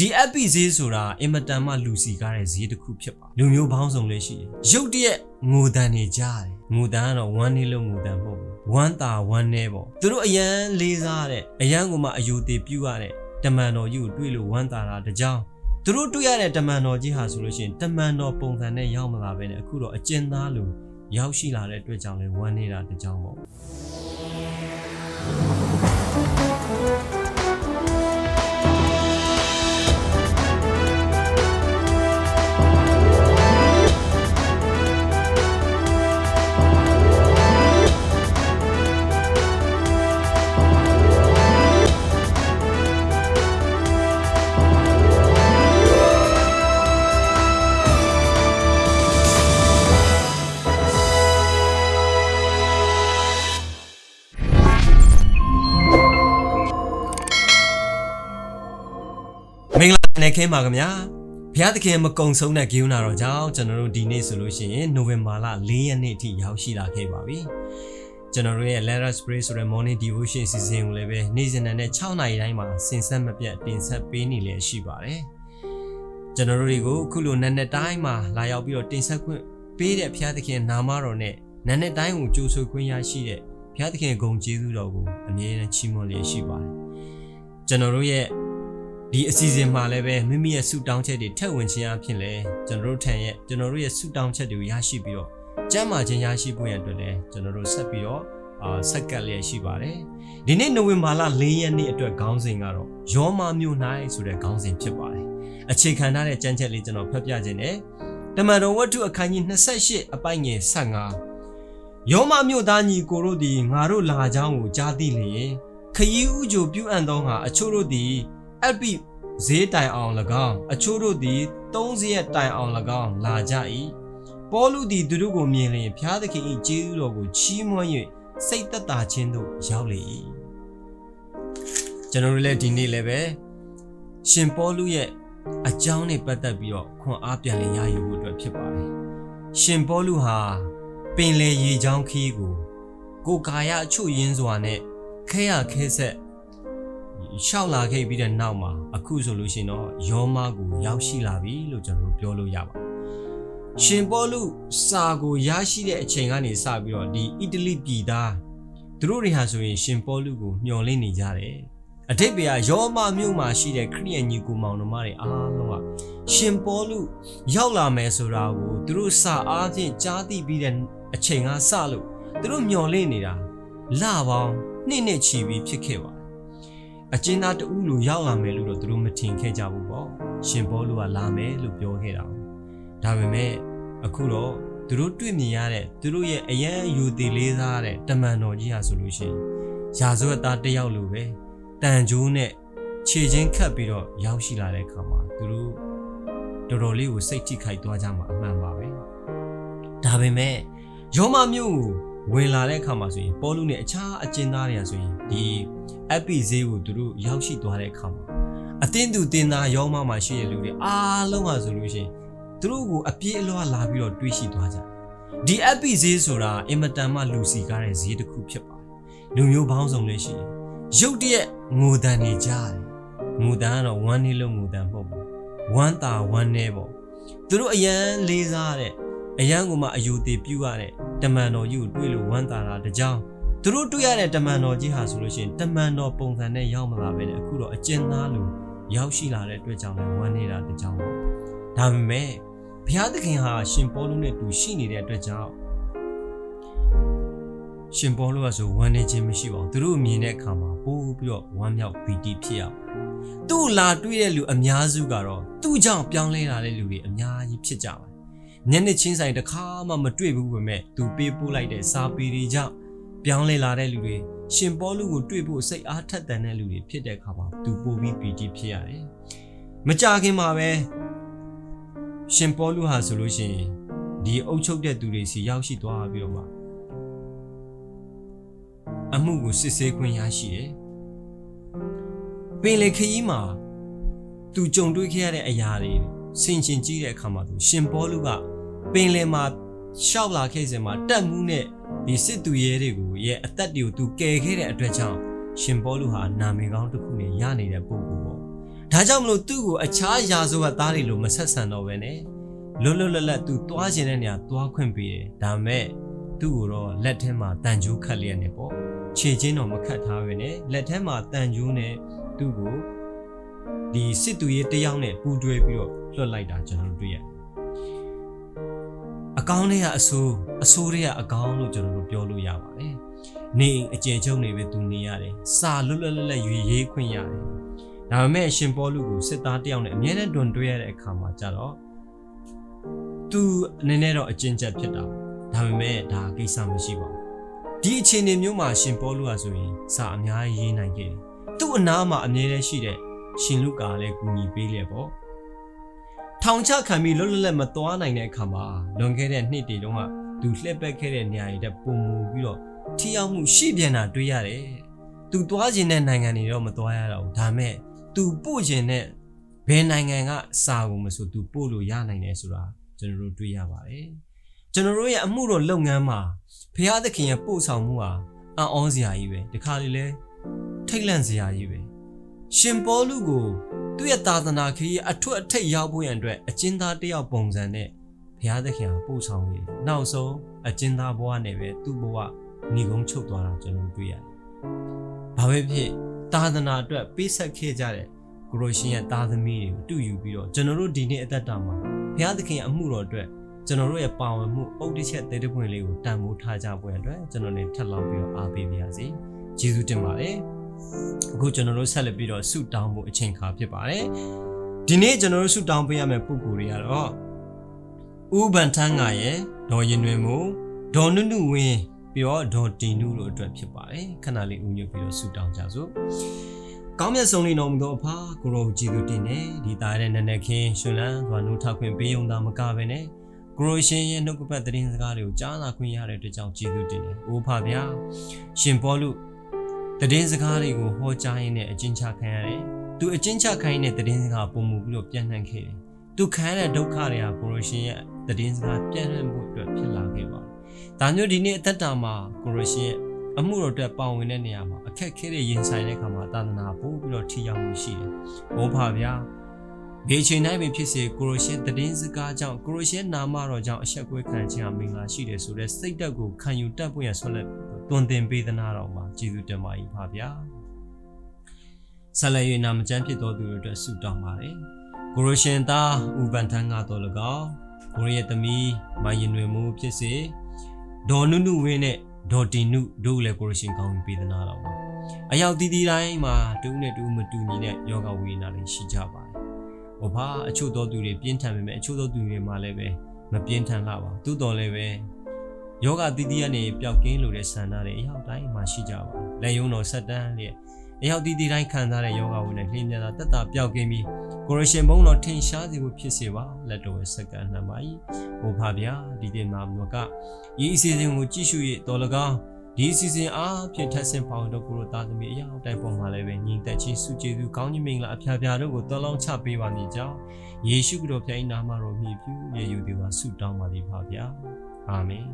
ဒီ app ဈေးဆိုတာအင်မတန်မှလူစီကားတဲ့ဈေးတစ်ခုဖြစ်ပါလူမျိုးပေါင်းစုံလေးရှိတယ်ရုတ်တရက်ငိုတန်နေကြတယ်ငိုတန်ကတော့ဝမ်းနေလို့ငိုတန်မဟုတ်ဘူးဝမ်းတာဝမ်းနေပေါ့သူတို့အရန်လေးစားတဲ့အရန်ကမှအယုသေးပြုတ်ရတဲ့တမန်တော်ကြီးကိုတွေ့လို့ဝမ်းတာတာတကြောင်သူတို့တွေ့ရတဲ့တမန်တော်ကြီးဟာဆိုလို့ရှိရင်တမန်တော်ပုံစံနဲ့ရောက်မလာပဲနဲ့အခုတော့အကျဉ်းသားလူရောက်ရှိလာတဲ့အတွက်ကြောင့်လဲဝမ်းနေတာတကြောင်ပေါ့ နဲ့ခင်းပါခင်ဗျာဘုရားသခင်မကုံဆုံးတဲ့ဂိူနာတော်ကြောင့်ကျွန်တော်တို့ဒီနေ့ဆိုလို့ရှိရင်နိုဝင်ဘာလ4ရက်နေ့အထိရောက်ရှိလာခဲ့ပါပြီကျွန်တော်တို့ရဲ့ Let Us Pray ဆိုတဲ့ Morning Devotion စီစဉ်ကိုလည်းပဲနေ့စဉ်နဲ့6နာရီတိုင်းမှာစင်ဆက်မပြတ်တင်ဆက်ပေးနေလည်ရှိပါတယ်ကျွန်တော်တို့တွေကိုအခုလိုနက်နက်တိုင်းမှာလာရောက်ပြီးတော့တင်ဆက်ခွင့်ပေးတဲ့ဘုရားသခင်နာမတော်နဲ့နက်နက်တိုင်းကိုကြိုးဆိုခွင့်ရရှိတဲ့ဘုရားသခင်ဂုဏ်ကျေးဇူးတော်ကိုအမြဲတမ်းချီးမွမ်းလျက်ရှိပါတယ်ကျွန်တော်တို့ရဲ့ ဒီအစီအစဉ်မှာလည်းပဲမိမိရဲ့ဆုတောင်းချက်တွေထက်ဝင်ခြင်းအဖြစ်လဲကျွန်တော်တို့ထံရဲ့ကျွန်တော်တို့ရဲ့ဆုတောင်းချက်တွေကိုရရှိပြီးတော့ကျမ်းမာခြင်းရရှိဖို့ရန်အတွက်လဲကျွန်တော်တို့ဆက်ပြီးတော့အာဆက်ကပ်လျက်ရှိပါတယ်ဒီနေ့နိုဝင်ဘာလ၄ရက်နေ့အတွက်ခေါင်းစဉ်ကတော့ယောမမြို့၌ဆိုတဲ့ခေါင်းစဉ်ဖြစ်ပါတယ်အခြေခံထားတဲ့ကျမ်းချက်လေးကျွန်တော်ဖတ်ပြခြင်းနဲ့တမန်တော်ဝတ္ထုအခန်းကြီး28အပိုင်ငယ်15ယောမမြို့သားညီကိုတို့သည်ငါတို့လာကြောင်းကိုကြားသိလျင်ခရီးဥကြိုပြုအပ်သောငါအချို့တို့သည် အပိဈေးတိုင်အောင်၎င်းအချို့တို့သည်သုံးစရက်တိုင်အောင်၎င်းလာကြ၏ပေါလုသည်သူတို့ကိုမြင်လျင်ဖျားသခင်၏ကျေးဇူးတော်ကိုချီးမွမ်း၍စိတ်သက်သာခြင်းသို့ရောက်လေ၏ကျွန်တော်တို့လည်းဒီနေ့လည်းပဲရှင်ပေါလုရဲ့အကြောင်းနဲ့ပတ်သက်ပြီးတော့ခွန်အားပြန်လည်ရယူဖို့အတွက်ဖြစ်ပါတယ်ရှင်ပေါလုဟာပင်လေရေချောင်းခီးကိုကိုယ်ကာယအချို့ရင်းစွာနဲ့ခဲရခဲဆက် ရှောက်လာခဲ့ပြီးတဲ့နောက်မှာအခုဆိုလို့ရှိရင်တော့ယောမကိုရောက်ရှိလာပြီလို့ကျွန်တော်တို့ပြောလို့ရပါတယ်။ရှင်ပေါလုစာကိုရရှိတဲ့အချိန်ကနေစပြီးတော့ဒီအီတလီပြည်သားသူတို့တွေဟာဆိုရင်ရှင်ပေါလုကိုမျှော်လင့်နေကြတယ်။အတိတ်ကယောမမြို့မှာရှိတဲ့ခရိယန်ညီကိုမောင်နှမတွေအားလုံးကရှင်ပေါလုရောက်လာမယ်ဆိုတာကိုသူတို့စာအားဖြင့်ကြားသိပြီးတဲ့အချိန်ကစလို့သူတို့မျှော်လင့်နေတာလပေါင်းနှစ်နှစ်ချီပြီးဖြစ်ခဲ့ပါတယ် အကျဉ်းသားတဦးလိုရောက်လာမယ်လို့တော့သူတို့မထင်ခဲ့ကြဘူးပေါ့ရှင်ဘောလူကလာမယ်လို့ပြောခဲ့တာ။ဒါပေမဲ့အခုတော့သူတို့တွေ့မြင်ရတဲ့သူတို့ရဲ့အရန်ယူတည်လေးစားတဲ့တမန်တော်ကြီးဟာဆိုလို့ရှိရင်ရာဇဝတ်သားတစ်ယောက်လိုပဲတန်ကြိုးနဲ့ခြေချင်းခတ်ပြီးတော့ရောက်ရှိလာတဲ့အခါမှာသူတို့တော်တော်လေးကိုစိတ်ထိခိုက်သွားကြမှာအမှန်ပါပဲ။ဒါပေမဲ့ယောမမြို့ကို ဝင်လာတဲ့အခါမှာဆိုရင်ပေါလုနဲ့အခြားအကျဉ်းသားတွေကဆိုရင်ဒီ app ဈေးကိုသူတို့ရောက်ရှိသွားတဲ့အခါမှာအတင်းသူတင်းသားရောင်းမမှာရှိတဲ့လူတွေအားလုံးဟာဆိုလို့ရှိရင်သူတို့ကိုအပြေးအလွှာလာပြီးတော့တွေးရှိသွားကြတယ်ဒီ app ဈေးဆိုတာအင်မတန်မှလူစီကားတဲ့ဈေးတစ်ခုဖြစ်ပါတယ်လူမျိုးပေါင်းစုံလေးရှိတယ်ရုတ်တရက်ငိုတန်နေကြတယ်ငိုတန်ကတော့ဝမ်းနေလို့ငိုတန်မဟုတ်ဘူးဝမ်းတာဝမ်းနေပေါ့သူတို့အရန်လေးစားတဲ့ အရန်ကမှအယုသေးပြုတ်ရတဲ့တမန်တော်ကြီးကိုတွေ့လို့ဝမ်းတာတာတကြောင်သူတို့တွေ့ရတဲ့တမန်တော်ကြီးဟာဆိုလို့ရှိရင်တမန်တော်ပုံစံနဲ့ရောက်မလာပဲနဲ့အခုတော့အကျဉ်းသားလူရောက်ရှိလာတဲ့အတွက်ကြောင့်လည်းဝမ်းနေတာတကြောင်ပေါ့ဒါပေမဲ့ဘုရားသခင်ဟာရှင်ပေါလုနဲ့တူရှိနေတဲ့အတွက်ကြောင့်ရှင်ပေါလုကဆိုဝမ်းနေခြင်းမရှိပါဘူးသူတို့မြင်တဲ့အခါမှာပိုးပြီးတော့ဝမ်းမြောက်ပီတိဖြစ်ရပါတယ်သူ့လာတွေ့တဲ့လူအများစုကတော့သူ့ကြောင့်ပြောင်းလဲလာတဲ့လူတွေအများကြီးဖြစ်ကြပါတယ် ညနေချင်းဆိုင်တစ်ခါမှမတွေ့ဘူးပဲမဲ့သူပေးပို့လိုက်တဲ့စာပေတွေကြောင့်ပြောင်းလဲလာတဲ့လူတွေရှင်ပေါလုကိုတွေ့ဖို့စိတ်အားထက်သန်တဲ့လူတွေဖြစ်တဲ့အခါမှာသူပို့ပြီးပီတိဖြစ်ရတယ်။မကြခင်မှာပဲရှင်ပေါလုဟာဆိုလို့ရှိရင်ဒီအုပ်ချုပ်တဲ့သူတွေစီရောက်ရှိသွားပြီးတော့မှအမှုကိုစစ်ဆေးခွင့်ရရှိတယ်။ပင်လေခရီးမှာသူကြုံတွေ့ခဲ့ရတဲ့အရာတွေ ဆင်ခြင်ကြည့်တဲ့အခါမှာသူရှင်ပေါလုကပင်လေမှာရှောက်လာခဲ့စဉ်မှာတက်မှုနဲ့ဒီစစ်သူရဲတွေကိုရဲ့အသက်တွေကိုသူကယ်ခဲ့တဲ့အတွက်ကြောင့်ရှင်ပေါလုဟာနာမည်ကောင်းတစ်ခုနဲ့ရနေတဲ့ပုံကူပေါ့ဒါကြောင့်မလို့သူ့ကိုအခြားယာဆိုကသားတွေလိုမဆက်ဆံတော့ပဲနဲ့လွတ်လွတ်လပ်လပ်သူသွားခြင်းတဲ့နေရာသွားခွင့်ပေးတယ်ဒါပေမဲ့သူ့ကိုတော့လက်ထဲမှာတန်ကြိုးခတ်လျက်နေပေါ့ခြေချင်းတော့မခတ်ထားပဲနဲ့လက်ထဲမှာတန်ကြိုးနဲ့သူ့ကို ဒီစစ်သူရေးတယောက်နဲ့ပူးတွဲပြီးတော့လွတ်လိုက်တာကျွန်တော်တို့တွေ့ရတယ်အကောင်းတွေကအဆိုးအဆိုးတွေကအကောင်းလို့ကျွန်တော်တို့ပြောလို့ရပါတယ်နေအိမ်အကျဉ်းချုပ်နေပဲသူနေရတယ်စာလွတ်လွတ်လပ်လပ်ရွေရေးခွင့်ရတယ်ဒါပေမဲ့ရှင်ပေါလုကိုစစ်သားတယောက်နဲ့အမြဲတမ်းတွန်တွဲရတဲ့အခါမှာကြတော့သူအနေနဲ့တော့အကျဉ်းချက်ဖြစ်တာဒါပေမဲ့ဒါကိစ္စမရှိပါဘူးဒီအခြေအနေမျိုးမှာရှင်ပေါလုကဆိုရင်စာအများကြီးရေးနိုင်ခဲ့တယ်သူ့အနားမှာအမြဲတမ်းရှိတဲ့ ရှင်လုကာလည်းကူညီပေးလျက်ပေါ့ထောင်ချခံပြီးလွတ်လွတ်လပ်မသွားနိုင်တဲ့အခါမှာလွန်ခဲ့တဲ့နှစ်တည်းတုန်းကသူလှည့်ပက်ခဲ့တဲ့နေရာတွေတက်ပုံမူပြီးတော့ထိရောက်မှုရှိပြန်တာတွေ့ရတယ်။သူသွားခြင်းတဲ့နိုင်ငံတွေတော့မသွားရတော့ဘူး။ဒါမဲ့သူပို့ခြင်းတဲ့ဘယ်နိုင်ငံကစာကိုမဆိုသူပို့လို့ရနိုင်တယ်ဆိုတာကျွန်တော်တို့တွေ့ရပါတယ်။ကျွန်တော်တို့ရဲ့အမှုတော်လုပ်ငန်းမှာဘုရားသခင်ရဲ့ပို့ဆောင်မှုဟာအံ့ဩစရာကြီးပဲ။ဒီခါလေးလဲထိတ်လန့်စရာကြီးပဲ။ ရှင်ပေါလုကိုသူ့ရဲ့သာသနာခရီးအထွတ်အထိပ်ရောက်ဖို့ရန်အတွက်အကျဉ်းသားတစ်ယောက်ပုံစံနဲ့ဘုရားသခင်ကပို့ဆောင်နေတယ်။နောက်ဆုံးအကျဉ်းသားဘဝနဲ့ပဲသူ့ဘဝညီကုန်းချုပ်သွားတာကျွန်တော်တွေ့ရတယ်။ဘာပဲဖြစ်သာသနာအတွက်ပေးဆက်ခဲ့ကြတဲ့ကိုရိုရှင်ရဲ့သားသမီးတွေကိုတူယူပြီးတော့ကျွန်တော်တို့ဒီနေ့အသက်တာမှာဘုရားသခင်အမှုတော်အတွက်ကျွန်တော်တို့ရဲ့ပါဝင်မှုအုတ်တစ်ချက်တဲတပွင့်လေးကိုတန်ဖိုးထားကြပွဲအတွက်ကျွန်တော်လည်းထပ်လောင်းပြီးတော့အားပေးပါရစေ။ကျေးဇူးတင်ပါတယ်။ အခုကျွန်တော်တို့ဆက်လက်ပြီးတော့ဆုတောင်းဖို့အချိန်ခါဖြစ်ပါတယ်။ဒီနေ့ကျွန်တော်တို့ဆုတောင်းပေးရမယ့်ပုံကိုယ်တွေကတော့ဥပန်ထန်းငါရဲ့ဒေါ်ရင်တွင်မူဒေါ်နုနုဝင်းပြီးတော့ဒေါ်တင်နုတို့အတွက်ဖြစ်ပါတယ်ခဏလေးဦးညွတ်ပြီးတော့ဆုတောင်းကြစို့ကောင်းမြတ်ဆုံးလေးတော်မူသောအဖကိုရောကြည်သူတင်နေဒီသားရဲ့နက်နက်ခင်းရှင်လန်းစွာနှုတ်ထခွင့်ပေးုံသာမကပဲနဲ့ကိုရိုရှင်ရဲ့နှုတ်ကပတ်သတင်းစကားတွေကိုကြားနာခွင့်ရတဲ့အတွက်ကြောင့်ကြည်သူတင်တယ်။အိုးဖဗျာရှင်ပေါလု သတင်းစကားတွေကိုဟောကြားရင်းနဲ့အကျဉ်းချခံရတယ်။သူအကျဉ်းချခံရင်းနဲ့သတင်းစကားပုံမူပြီးတော့ပြန့်နှံ့ခဲ့တယ်။သူခံရတဲ့ဒုက္ခတွေကကိုရိုရှင်ရဲ့သတင်းစကားပြန့်နှံ့မှုအတွက်ဖြစ်လာခဲ့ပါတယ်။ဒါမျိုးဒီနေ့အသက်တာမှာကိုရိုရှင်ရဲ့အမှုတော်အတွက်ပါဝင်တဲ့နေရာမှာအခက်ခဲတွေရင်ဆိုင်တဲ့အခါမှာသာသနာပို့ပြီးတော့ထိရောက်မှုရှိတယ်။ဘောဖဗျာ ဘယ်ချိန်တိုင်းပဲဖြစ်စေကိုရိုရှင်သတင်းစကားကြောင့်ကိုရိုရှင်နာမတော်ကြောင့်အဆက်ကွဲခံခြင်းအမင်္ဂလာရှိတယ်ဆိုတဲ့စိတ်ဓာတ်ကိုခံယူတတ်ဖို့ရဆွလက်တွင်တင်ပေးသနာတော်မှာကျေးဇူးတင်ပါ၏ဖဗျာ။ဆက်လက်၍နာမကျမ်းဖြစ်တော်သူတို့အတွက်ဆုတောင်းပါတယ်။ကိုရိုရှင်သားဥပန်ထန်းကတော့၎င်းကိုရီးယားသမီးမိုင်းရင်တွေမှုဖြစ်စေဒေါ်နုနုဝင်းနဲ့ဒေါ်တင်နုတို့လည်းကိုရရှင်ကောင်းပြီးပေးသနာတော့ပါအယောက်တီးတီးတိုင်းမှာတူးနဲ့တူးမတူညီတဲ့ယောဂဝေဒနာတွေရှိကြပါတယ် ဟောပါအချို့သောသူတွေပြင်းထန်ပေမဲ့အချို့သောသူတွေမှာလည်းပဲမပြင်းထန်လာပါသို့တော်လည်းပဲယောဂတီးတီးကနေပျောက်ကင်းလို့တဲ့ဆန္ဒတွေအယောက်တိုင်းမှာရှိကြပါတယ်လက်ယုံတော်ဆက်တန်းလျက်အယောက်တီးတီးတိုင်းခံစားတဲ့ယောဂဝေဒနာနှင်းမြတာတက်တာပျောက်ကင်းပြီးကိုရရှင်ဘုံတော်ထင်ရှားစေဖို့ဖြစ်စေပါလက်တော်ရဲ့စက္ကန့်နှမ်းပါ၏ဟိုဖဗျာဒီတင်နာမကဤအစီအစဉ်ကိုကြည့်ရှု၍တော်လကောင်း ဒီအစီအစဉ်အားဖြင့်ထက်ဆင့်ပေါင်းတော့ကိုရောသားသမီးအရာအတိုင်းပေါ်မှာလည်းပဲညီသက်ချင်းစုကျေသူကောင်းကြီးမင်္ဂလာအဖျားဖျားတို့ကိုတော်လောင်းချပေးပါမည်ကြောင်းယေရှုခရစ်တော်ဖျား၏နာမတော်မြည်ပြုရည်ယူသည်ပါဆုတောင်းပါသည်ဖဗျာအာမင်